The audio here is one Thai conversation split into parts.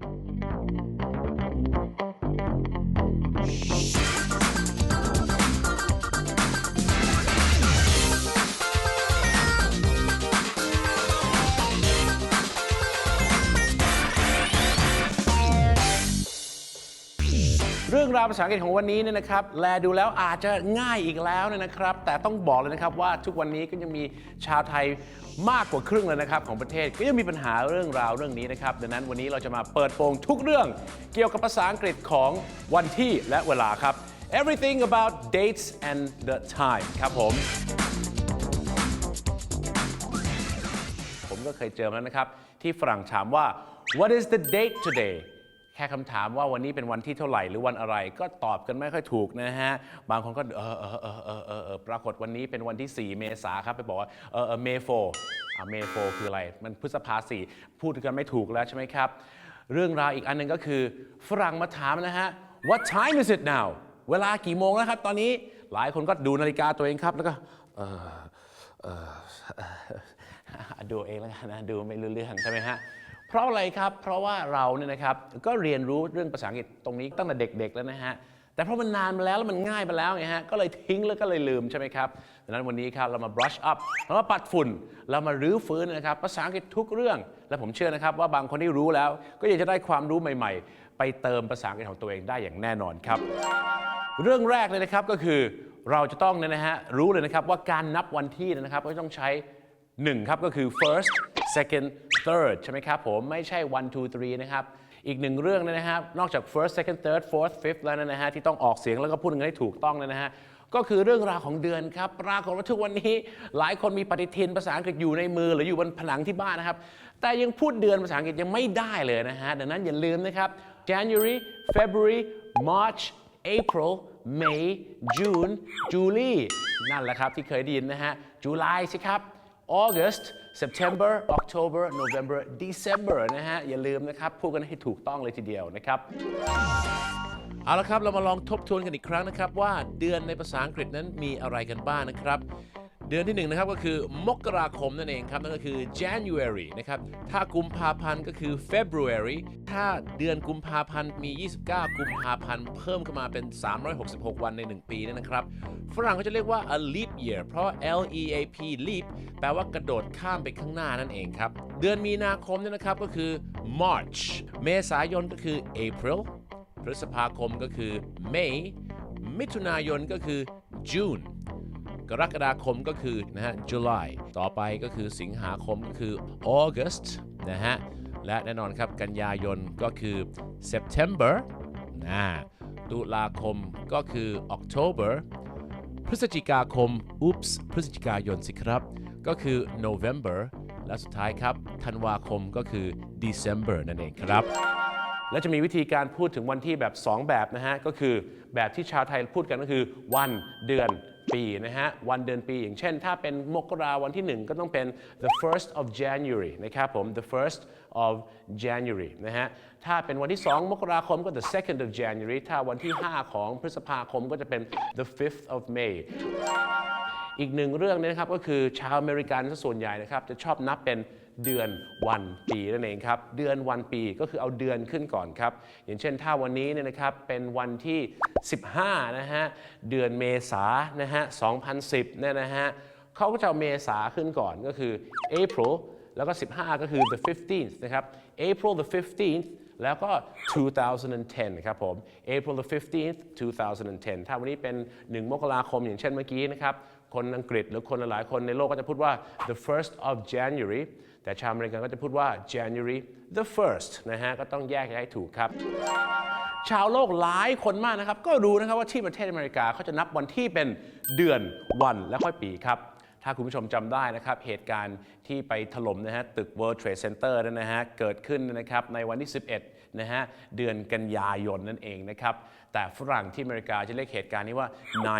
Thank you. รื่องราวภาษาอังกฤษของวันนี้เนี่ยนะครับ แลดูแล้วอาจจะง่ายอีกแล้วเนี่ยนะครับ แต่ต้องบอกเลยนะครับว่าทุกวันนี้ก็ยังมีชาวไทยมากกว่าครึ่งเลยนะครับของประเทศก็ยังมีปัญหาเรื่องราวเรื่องนี้นะครับ ดังนั้นวันนี้เราจะมาเปิดโปงทุกเรื่องเกี่ยวกับภาษาอังกฤษของวันที่และเวลาครับ everything about dates and the time ครับผม ผมก็เคยเจอมาแล้วนะครับ ที่ฝรั่งถามว่า what is the date today ค่คำถามว่าวันนี้เป็นวันที่เท่าไหร่หรือวันอะไร ก็ตอบกันไม่ค่อยถูกนะฮะ บางคนก็เออเออเออเออเออเออปรากฏวันนี้เป็นวันที่ 4 เมษาครับไปบอกว่าเออเออเมโฟอ่าเมโฟคืออะไร มันพฤษภาสี่พูดกันไม่ถูกแล้วใช่ไหมครับ เรื่องราวอีกอันหนึงก็คือฝรั่งมาถามนะฮะ what time is it now เวลากี่โมงแล้วครับตอนนี้หลายคนก็ดูนาฬิกาตัวเองครับแล้วก็เออเออดูเองแล้วกันนะดูไม่รู้เรื่องใช่ไหมฮะ เพราะอะไรครับ เพราะว่าเราเนี่ยนะครับก็เรียนรู้เรื่องภาษาอังกฤษตรงนี้ตั้งแต่เด็ก ๆ แล้วนะฮะ แต่เพราะมันนานมาแล้วแล้วมันง่ายไปแล้วไงฮะ ก็เลยทิ้งแล้วก็เลยลืมใช่ไหมครับ ดังนั้นวันนี้ครับเรามา brush up เรามาปัดฝุ่น เรามารื้อฟื้นนะครับภาษาอังกฤษทุกเรื่อง และผมเชื่อนะครับว่าบางคนที่รู้แล้ว ก็อยากจะได้ความรู้ใหม่ ๆ ไปเติมภาษาอังกฤษของตัวเองได้อย่างแน่นอนครับ เรื่องแรกเลยนะครับก็คือเราจะต้องเนี่ยนะฮะรู้เลยนะครับว่าการนับวันที่นะครับก็ต้องใช้1ครับก็คือ first second third ใช่ไหมครับผมไม่ใช่ one two three นะครับ อีกหนึ่งเรื่องนะครับ นอกจาก first second third fourth fifth แล้วนะฮะที่ต้องออกเสียงแล้วก็พูดกันให้ถูกต้องนะฮะก็คือเรื่องราวของเดือนครับ ปรากฏว่าทุกวันนี้หลายคนมีปฏิทินภาษาอังกฤษอยู่ในมือหรืออยู่บนผนังที่บ้านนะครับ แต่ยังพูดเดือนภาษาอังกฤษยังไม่ได้เลยนะฮะ ดังนั้นอย่าลืมนะครับ January February March April May June July นั่นแหละครับที่เคยได้ยินนะฮะ July สิครับ August September October November December นะฮะ อย่าลืมนะครับพูดกันให้ถูกต้องเลยทีเดียวนะครับ เอาละครับ เรามาลองทบทวนกันอีกครั้งนะครับ ว่าเดือนในภาษาอังกฤษนั้นมีอะไรกันบ้างนะครับ เดือนที่หนึ่งนะครับก็คือมกราคมนั่นเองครับนั่นก็คือ January นะครับถ้ากุมภาพันธ์ก็คือ February ถ้าเดือนกุมภาพันธ์มี 29 กุมภาพันธ์เพิ่มขึ้นมาเป็น 366 วันใน 1 ปีเนยนะครับ ฝรั่งเขาจะเรียกว่า a leap year เพราะ L E A P leap แปลว่ากระโดดข้ามไปข้างหน้านั่นเองครับ เดือนมีนาคมเนี่ยนะครับก็คือ March เมษายนก็คือ April พฤษภาคมก็คือ May มิถุนายนก็คือ June กรกฎาคมก็คือนะฮะ July ต่อไปก็คือสิงหาคมก็คือ August นะฮะ และแน่นอนครับกันยายนก็คือ September นะตุลาคมก็คือ October พฤศจิกาคม oops พฤศจิกายนสิครับ ก็คือ November และสุดท้ายครับธันวาคมก็คือ December นั่นเองครับและจะมีวิธีการพูดถึงวันที่แบบ 2 แบบนะฮะ ก็คือแบบที่ชาวไทยพูดกันก็คือวันเดือน ปีนะฮะวันเดือนปี อย่างเช่น ถ้าเป็นมกราวันที่ 1 ก็ต้องเป็น the first of January นะครับผม the first of January นะฮะถ้าเป็นวันที่ 2 มกราคมก็ the second of January ถ้าวันที่ 5 ของพฤษภาคมก็จะเป็น the fifth of May อีกหนึ่งเรื่องนยนะครับก็คือชาวอเมริกันส่วนใหญ่นะครับจะชอบนับเป็น เดือนวันปีนั่นเองครับ เดือนวันปีก็คือเอาเดือนขึ้นก่อนครับ อย่างเช่นถ้าวันนี้เนี่ยนะครับเป็นวันที่ 15 นะฮะ เดือนเมษานะฮะ 2010 เนี่ยนะฮะเขาก็จะเอาเมษาขึ้นก่อนก็คือ April แล้วก็ 15 ก็คือ the 15th นะครับ April the 15th แล้วก็ 2010 ครับผม April the 15th 2010 ถ้าวันนี้เป็น 1 มกราคมอย่างเช่นเมื่อกี้นะครับ คนอังกฤษหรือคนหลายคนในโลกก็จะพูดว่า the first of January แต่ชาวอเมริกันก็จะพูดว่า January the first นะฮะ ก็ต้องแยกให้ถูกครับ ชาวโลกหลายคนมากนะครับ ก็รู้นะครับว่าที่ประเทศอเมริกาเขาจะนับวันที่เป็นเดือนวันและค่อยปีครับถ้าคุณผู้ชมจำได้นะครับ เหตุการณ์ที่ไปถล่มนะฮะตึก World Trade Center นั่นนะฮะ เกิดขึ้นนะครับในวันที่ 11 นะฮะเดือนกันยายนนั่นเองนะครับ แต่ฝรั่งที่อเมริกาจะเรียกเหตุการณ์นี้ว่า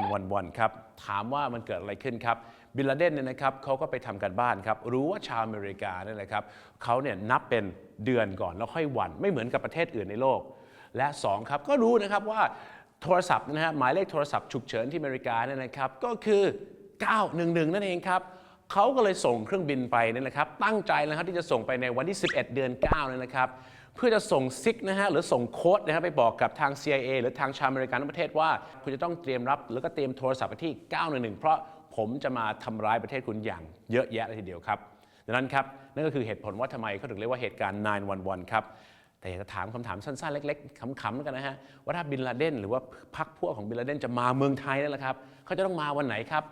911 ครับ ถามว่ามันเกิดอะไรขึ้นครับบิลลาเดนเนี่ยนะครับเขาก็ไปทำกันบ้านครับ รู้ว่าชาวอเมริกาเนี่ยนะครับเขาเนี่ยนับเป็นเดือนก่อนแล้วค่อยวัน ไม่เหมือนกับประเทศอื่นในโลก และ 2 ครับ ก็รู้นะครับว่าโทรศัพท์นะฮะหมายเลขโทรศัพท์ฉุกเฉินที่อเมริกาเนี่ยนะครับก็คือ 911 นั่นเองครับ เขาก็เลยส่งเครื่องบินไปนี่ยนะครับ ตั้งใจนะครับที่จะส่งไปในวันที่ 11 เดือน9เนี่ยนะครับ เพื่อจะส่งซิกนะฮะหรือส่งโค้ดนะครับไปบอกกับทาง CIA หรือทางชาวอเมริกันทั้งประเทศว่า คุณจะต้องเตรียมรับแล้วก็เตรียมโทรศัพท์ไปที่ 911 เพราะผมจะมาทำร้ายประเทศคุณอย่างเยอะแยะเลยทีเดียวครับดังนั้นครับนั่นก็คือเหตุผลว่าทำไมเขาถึงเรียกว่าเหตุการณ์ 911 ครับแต่อยากจะถามคำถามสั้นๆ เล็กๆขำๆแล้วกันนะฮะว่าถ้าบินลาเดนหรือว่าพรรคพวกของบินลาเดนจะมาเมืองไทยนั่นแหละครับเขาจะต้องมาวันไหนครับ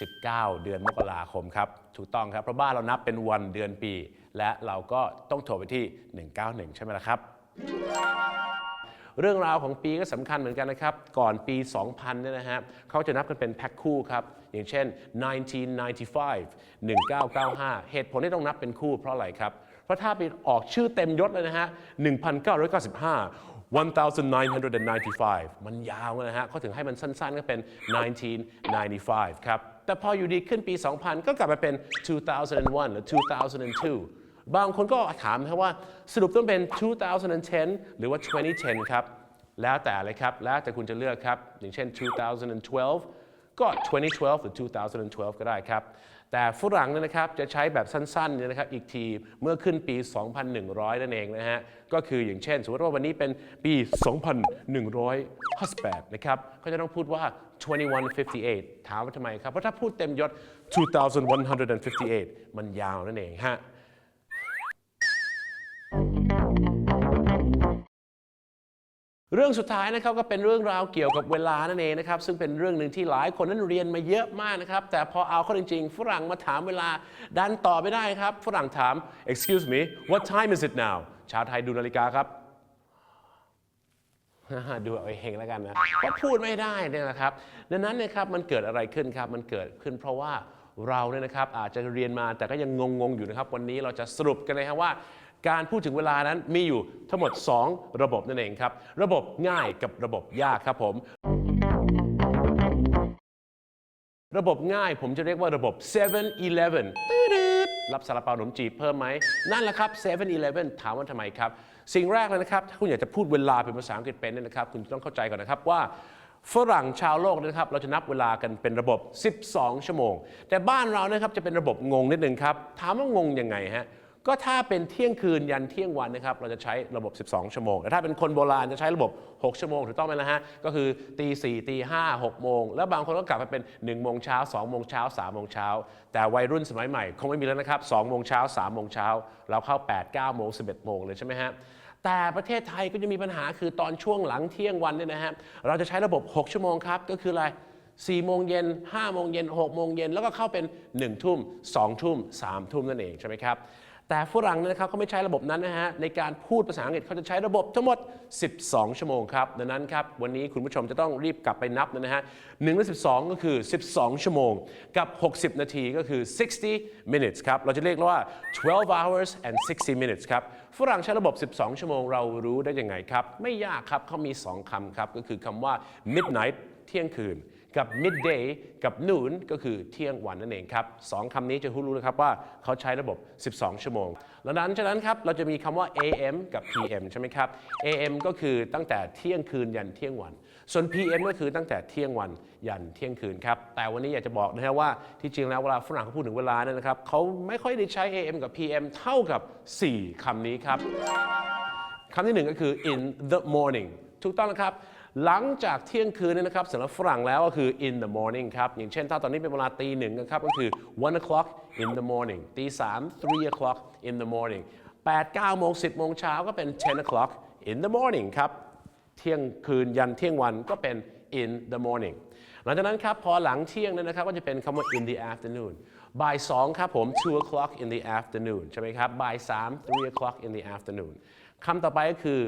19 เดือนมกราคมครับ ถูกต้องครับ เพราะบ้านเรานับเป็นวันเดือนปี และเราก็ต้องโทรไปที่ 191 ใช่ไหมล่ะครับ เรื่องราวของปีก็สำคัญเหมือนกันนะครับ ก่อนปี 2000 เนี่ยนะฮะเขาจะนับกันเป็นแพ็คคู่ครับ อย่างเช่น 1995 1995 เหตุผลที่ต้องนับเป็นคู่เพราะอะไรครับ เพราะถ้าไปออกชื่อเต็มยศเลยนะฮะ 1995 1995 มันยาวนะฮะเขาถึงให้มันสั้นๆ ก็เป็น 1995 ครับ แต่พออยู่ดีขึ้นปี 2000 ก็กลับมาเป็น 2001 หรือ 2002 บางคนก็ถามครับว่าสรุปต้องเป็น 2010 หรือว่า 2010 ครับ แล้วแต่เลยครับ แล้วแต่คุณจะเลือกครับ อย่างเช่น 2012 ก็ 2012 หรือ 2012 ก็ได้ครับ แต่ฝรั่งเนี่ยนะครับจะใช้แบบสั้นๆเนี่ยนะครับอีกทีเมื่อขึ้นปี 2100 นั่นเองนะฮะ ก็คืออย่างเช่น สมมติว่าวันนี้เป็นปี 2158 นะครับ ก็จะต้องพูดว่า 2158 ถามว่าทำไมครับ เพราะถ้าพูดเต็มยศ 2158 มันยาวนั่นเองฮะ รื่องสุดท้ายนะครับก็เป็นเรื่องราวเกี่ยวกับเวลานั่นเองนะครับซึ่งเป็นเรื่องหนึ่งที่หลายคนนั้นเรียนมาเยอะมากนะครับแต่พอเอาเข้าจริงๆ ฝรั่งมาถามเวลาดันตอบไม่ได้ครับ ฝรั่งถาม excuse me what time is it now ชาวไทยดูนาฬิกาครับดูเอาเองแล้วกันนะก็พูดไม่ได้เนี่ยนะครับดังนั้นนะครับมันเกิดอะไรขึ้นครับมันเกิดขึ้นเพราะว่าเราเนี่ยนะครับอาจจะเรียนมาแต่ก็ยังงงๆอยู่นะครับ วันนี้เราจะสรุปกันนะครับว่า การพูดถึงเวลานั้นมีอยู่ทั้งหมด 2 ระบบนั่นเองครับ ระบบง่ายกับระบบยากครับผม ระบบง่ายผมจะเรียกว่าระบบ 7-Eleven รับซาลาเปาขนมจีบเพิ่มไหม นั่นแหละครับ 7-Eleven ถามว่าทำไมครับ สิ่งแรกเลยนะครับ ถ้าคุณอยากจะพูดเวลาเป็นภาษาอังกฤษเป็นเนี่ยนะครับ คุณต้องเข้าใจก่อนนะครับว่าฝรั่งชาวโลกนะครับ เราจะนับเวลากันเป็นระบบ 12 ชั่วโมง แต่บ้านเรานะครับจะเป็นระบบงงนิดนึงครับ ถามว่างงยังไงฮะ ก็ถ้าเป็นเที่ยงคืนยันเที่ยงวันนะครับเราจะใช้ระบบ 12 ชั่วโมง แต่ถ้าเป็นคนโบราณจะใช้ระบบ 6 ชั่วโมงถูกต้องไหมล่ะฮะ ก็คือตี4ตี5 6โมง แล้วบางคนก็กลับไปเป็น1โมงเช้า2โมงเช้า3โมงเช้า แต่วัยรุ่นสมัยใหม่คงไม่มีแล้วนะครับ2โมงเช้า3โมงเช้าเราเข้า 8 9โมง11 โมงเลยใช่ไหมฮะแต่ประเทศไทยก็จะมีปัญหาคือตอนช่วงหลังเที่ยงวันเนี่ยนะฮะเราจะใช้ระบบ 6 ชั่วโมงครับ ก็คืออะไร4โมงเย็น5โมงเย็น6โมงเย็นแล้วก็เข้าเป็น 1 ทุ่ม 2 ทุ่ม 3 ทุ่มนั่นเองใช่ไหมครับ แต่ฝรั่งนยนะครับเขาไม่ใช้ระบบนั้นนะฮะในการพูดภาษาอังกฤษเขาจะใช้ระบบทั้งหมด 12 ชั่วโมงครับดังนั้นครับวันนี้คุณผู้ชมจะต้องรีบกลับไปนับนะฮะ1และ12ก็คือ 12 ชั่วโมง กับ 60 นาทีก็คือ 60 minutes ครับเราจะเรียกว่า 12 hours and 60 minutes ครับฝรั่งใช้ระบบ 12 ชั่วโมงเรารู้ได้ยังไงครับไม่ยากครับเขามี 2คำครับก็คือคำว่า midnight เที่ยงคืน กับ midday กับ noon ก็คือเที่ยงวันนั่นเองครับสองคำนี้จะรู้นะครับว่าเขาใช้ระบบ 12 ชั่วโมง แล้วนั้นฉะนั้นครับเราจะมีคำว่า AM กับ PM ใช่ไหมครับ AM ก็คือตั้งแต่เที่ยงคืนยันเที่ยงวัน ส่วน PM ก็คือตั้งแต่เที่ยงวันยันเที่ยงคืนครับ แต่วันนี้อยากจะบอกนะครับว่าที่จริงแล้วเวลาฝรั่งเขาพูดถึงเวลาเนี่ยนะครับเขาไม่ค่อยได้ใช้ AM กับ PM เท่ากับ 4คำนี้ครับคำที่หนึ่งก็คือ in the morning ถูกต้องนะครับ หลังจากเที่ยงคืนเนี่ยนะครับสำหรับฝรั่งแล้วก็คือ in the morning ครับ อย่างเช่นถ้าตอนนี้เป็นเวลาตีหนึ่งนะครับก็คือ one o'clock in the morning ตีสาม three o'clock in the morning 8 9โมง10โมงเช้าก็เป็น 10 o'clock in the morning ครับเที่ยงคืนยันเที่ยงวันก็เป็น in the morning หลังจากนั้นครับพอหลังเที่ยงเนี่ยนะครับก็จะเป็นคำว่า in the afternoon บ่ายสองครับผม two o'clock in the afternoon ใช่ไหมครับบ่ายสาม three o'clock in the afternoon คำต่อไปก็คือ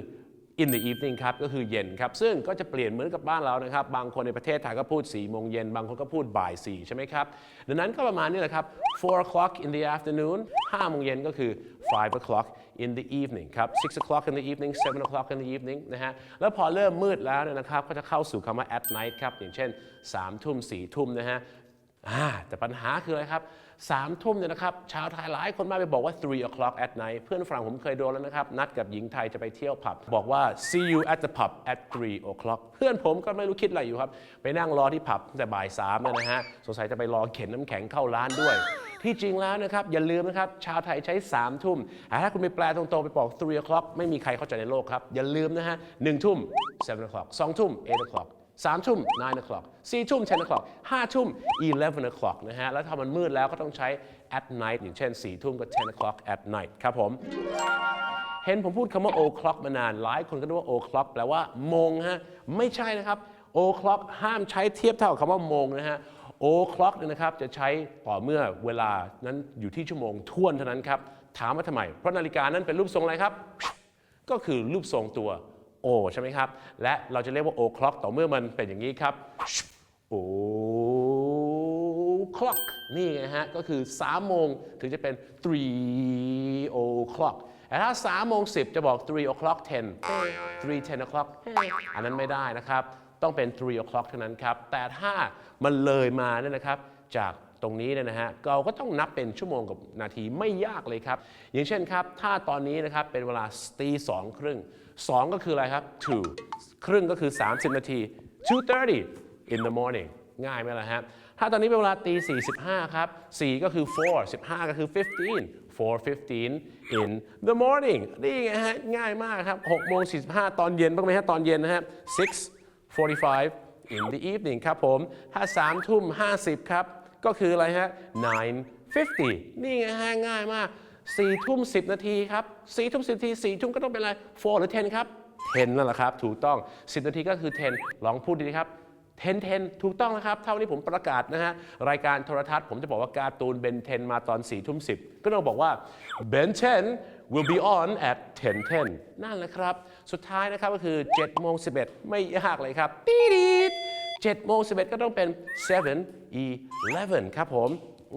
in the evening ครับก็คือเย็นครับ ซึ่งก็จะเปลี่ยนเหมือนกับบ้านเรานะครับ บางคนในประเทศไทยก็พูด4โมงเย็น บางคนก็พูดบ่าย4ใช่ไหมครับ ดังนั้นก็ประมาณนี้แหละครับ4 o'clock in the afternoon 5โมงเย็นก็คือ5 o'clock in the evening ครับ6 o'clock in the evening 7 o'clock in the evening นะฮะ แล้วพอเริ่มมืดแล้วเนี่ยนะครับ ก็จะเข้าสู่คำว่า at night ครับ อย่างเช่น3ทุ่ม4ทุ่มนะฮะ อ่าแต่ปัญหาคืออะไรครับสามทุ่มเนี่ยนะครับชาวไทยหลายคนมาไปบอกว่า three o'clock at night เพื่อนฝรั่งผมเคยโดนแล้วนะครับ นัดกับหญิงไทยจะไปเที่ยวผับ บอกว่า see you at the pub at three o'clock เพื่อนผมก็ไม่รู้คิดอะไรอยู่ครับ ไปนั่งรอที่ผับตั้งแต่บ่ายสามเนี่ยนะฮะ สงสัยจะไปรอเข็นน้ำแข็งเข้าร้านด้วย ที่จริงแล้วนะครับ อย่าลืมนะครับ ชาวไทยใช้3ามทุ่มถ้าคุณไปแปลตรงๆ ไปบอก three o'clock ไม่มีใครเข้าใจในโลกครับอย่าลืมนะฮะหนึ่งทุ่ม seven o'clock สองทุ่ม eight o'clock สามทุ่ม nine o'clock สี่ทุ่ม ten o'clock ห้าทุ่ม eleven o'clock นะฮะ แล้วถ้ามันมืดแล้วก็ต้องใช้ at night อย่างเช่นสี่ทุ่มก็ ten o'clock at night ครับผม เห็นผมพูดคำว่า o'clock มานาน หลายคนก็นึกว่า o'clock แปลว่าโมงฮะ ไม่ใช่นะครับ o'clock ห้ามใช้เทียบเท่าคำว่าโมงนะฮะ o'clock เนี่ยนะครับจะใช้ต่อเมื่อเวลานั้นอยู่ที่ชั่วโมงท่วนเท่านั้นครับ ถามว่าทำไม เพราะนาฬิกานั้นเป็นรูปทรงอะไรครับ ก็คือรูปทรงตัว O ใช่ไหมครับ และเราจะเรียกว่า o'clock ต่อเมื่อมันเป็นอย่างนี้ครับ o'clock นี่ไงฮะ ก็คือ 3 โมงถึงจะเป็น3 o'clock แต่ถ้า3โมง10 จะบอก3 o'clock 10 3 10 o'clock อันนั้นไม่ได้นะครับ ต้องเป็น3 o'clock เท่านั้นครับ แต่ถ้ามันเลยมาเนี่ยนะครับ จากตรงนี้เนี่ยนะฮะเราก็ต้องนับเป็นชั่วโมงกับนาทีไม่ยากเลยครับ อย่างเช่นครับ ถ้าตอนนี้นะครับเป็นเวลาตีสองครึ่ง สองก็คืออะไรครับ two ครึ่งก็คือ 30 นาที 2:30 in the morning ง่ายไหมล่ะฮะถ้าตอนนี้เป็นเวลาตี45ครับ 4 ก็คือ 4 15 ก็คือ 15 4:15 in the morning นี่ไงฮะ ง่ายมากครับ6โมง45 ตอนเย็นบ้างไหมฮะ ตอนเย็นนะฮะ6:45 in the evening ครับผม ถ้า3ทุ่ม50 ครับ ก็คืออะไรฮะ 9:50 นี่ไงฮะ ง่ายมาก 4ทุ่ม10 นาทีครับ4ทุ่ม10นาที4ทุ่มก็ต้องเป็นอะไร 4 หรือ 10 ครับ 10 นั่นแหละครับ ถูกต้อง 10 นาทีก็คือ 10 ลองพูดดีๆครับ10 10ถูกต้องนะครับ เท่านี้ผมประกาศนะฮะ รายการโทรทัศน์ผมจะบอกว่าการ์ตูนเบน10มาตอน4ทุ่ม10ก็ต้องบอกว่า Ben 10 will be on at 10 10 นั่นแหละครับ สุดท้ายนะครับก็คือ7โมง11 ไม่ยากเลยครับตีดีด7โมง11 ก็ต้องเป็น 7 11 ครับผม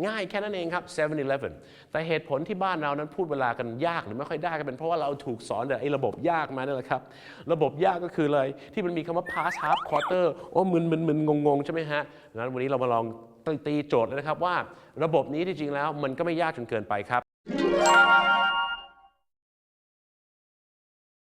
ง่ายแค่นั้นเองครับ7 e เ e แต่เหตุผลที่บ้านเรานั้นพูดเวลากันยากหรือไม่ค่อยได้ก็เป็นเพราะว่าเราถูกสอนแต่ไอ้ระบบยากมานั่นแหละครับ ระบบยากก็คือเลยที่มันมีคำว่า past half quarter โอ้มึนมึนมึนงงงๆใช่ไหมฮะงั้นวันนี้เรามาลองตีโจทย์เลยนะครับว่า ระบบนี้ที่จริงแล้วมันก็ไม่ยากจนเกินไปครับ